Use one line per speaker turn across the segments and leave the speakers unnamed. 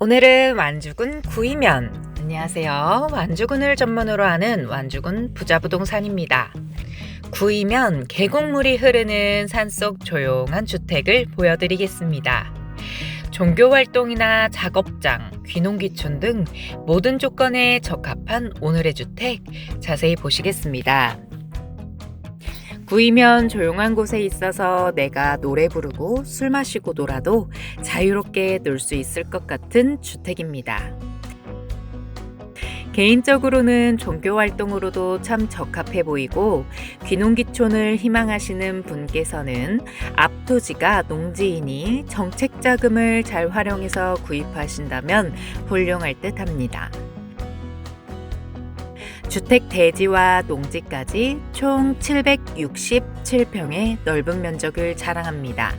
오늘은 완주군 구이면 안녕하세요. 완주군을 전문으로 하는 완주군 부자부동산입니다. 구이면 계곡물이 흐르는 산속 조용한 주택을 보여드리겠습니다. 종교 활동이나 작업장, 귀농귀촌 등 모든 조건에 적합한 오늘의 주택 자세히 보시겠습니다. 구이면 조용한 곳에 있어서 내가 노래 부르고 술 마시고 놀아도 자유롭게 놀 수 있을 것 같은 주택입니다. 개인적으로는 종교 활동으로도 참 적합해 보이고 귀농귀촌을 희망하시는 분께서는 앞토지가 농지이니 정책 자금을 잘 활용해서 구입하신다면 훌륭할 듯 합니다. 주택 대지와 농지까지 총 767평의 넓은 면적을 자랑합니다.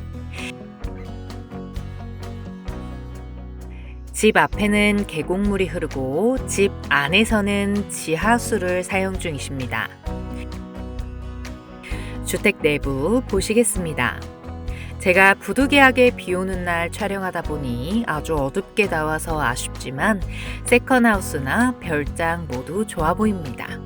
집 앞에는 계곡물이 흐르고 집 안에서는 지하수를 사용 중이십니다. 주택 내부 보시겠습니다. 제가 부득이하게 비 오는 날 촬영하다 보니 아주 어둡게 나와서 아쉽지만 세컨하우스나 별장 모두 좋아 보입니다.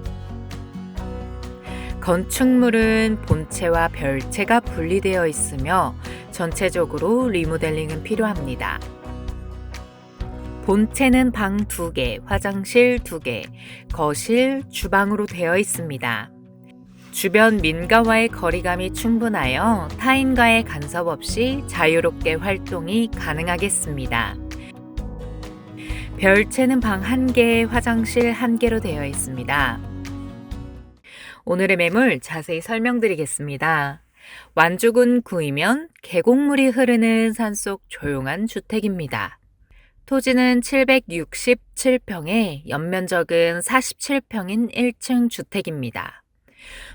건축물은 본체와 별체가 분리되어 있으며 전체적으로 리모델링은 필요합니다. 본체는 방 2개, 화장실 2개, 거실, 주방으로 되어 있습니다. 주변 민가와의 거리감이 충분하여 타인과의 간섭 없이 자유롭게 활동이 가능하겠습니다. 별채는 방 1개, 화장실 1개로 되어 있습니다. 오늘의 매물 자세히 설명드리겠습니다. 완주군 구이면 계곡물이 흐르는 산속 조용한 주택입니다. 토지는 767평에 연면적은 47평인 1층 주택입니다.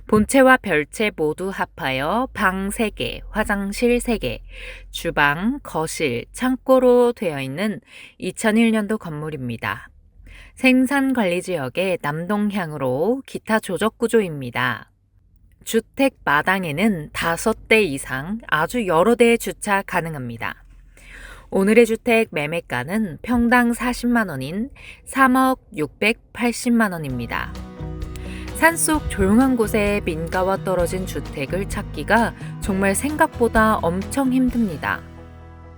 본체와 별체 모두 합하여 방 3개, 화장실 3개, 주방, 거실, 창고로 되어 있는 2001년도 건물입니다. 생산관리지역의 남동향으로 기타 조적 구조입니다. 주택 마당에는 5대 이상 아주 여러 대 주차 가능합니다. 오늘의 주택 매매가는 평당 40만 원인 3억 680만 원입니다. 산속 조용한 곳에 민가와 떨어진 주택을 찾기가 정말 생각보다 엄청 힘듭니다.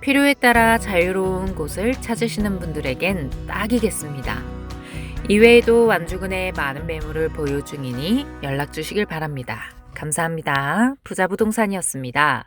필요에 따라 자유로운 곳을 찾으시는 분들에겐 딱이겠습니다. 이외에도 완주군의 많은 매물을 보유 중이니 연락 주시길 바랍니다. 감사합니다. 부자부동산이었습니다.